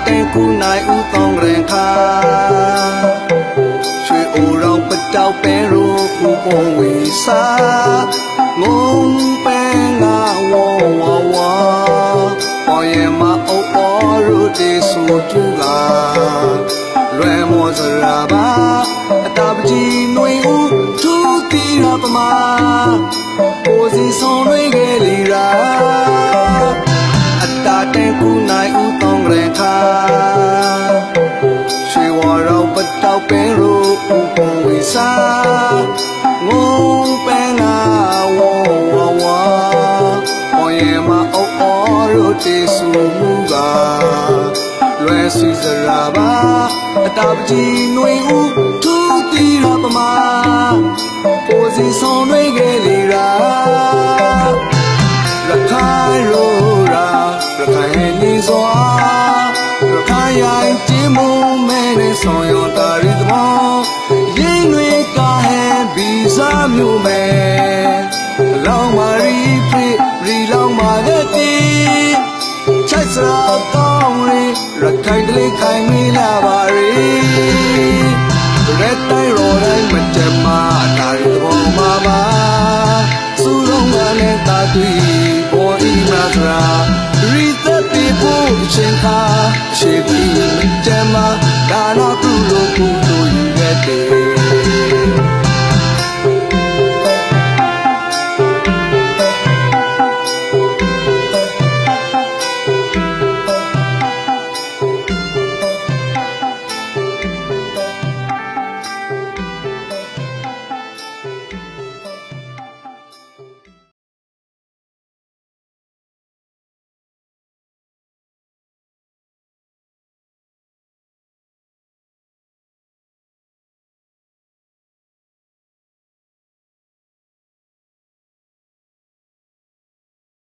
တာတင်ကူနိုင်ဦးကောင်းရင်ခါရွှေအိုရောင်ပတောက်ပဲရိုးခုပုံဝေစာငုံပဲငါဝဝဝပေါ်ရင်မအုပ်အော်ရူတေဆူတူကလွယ်မောစရာပါအတာပကြီးနှွေဦးသူတီရပမာကိုစီဆောင်တွေ အော်ရူတေဆူမူကလွယ်စီစရာပါအတာပကြီးနှွေဦးသူတီရပမာပိုစီဆောင်တွေခဲ့လီရာရခိုင်ရိုးရာရခိုင်နေစွာရခိုင်ရိုင်ကျင်းမုံမဲနဲ့ဆောင်ရတာရီသမောရင်းတွေကဟဲဘီဇာမျိုးမဲလောင်မာရီဖိရီ ခိုင်တလေးခိုင်မိလာပါရေရက်တိုင်းရောတိုင်းမတမနာရီဘောမာမာစူလုံးကလည်းတာတွေ့ပေါ်ဒီမှာကရာရီသက်ပြီးဖို့ချင်တာချေပြီး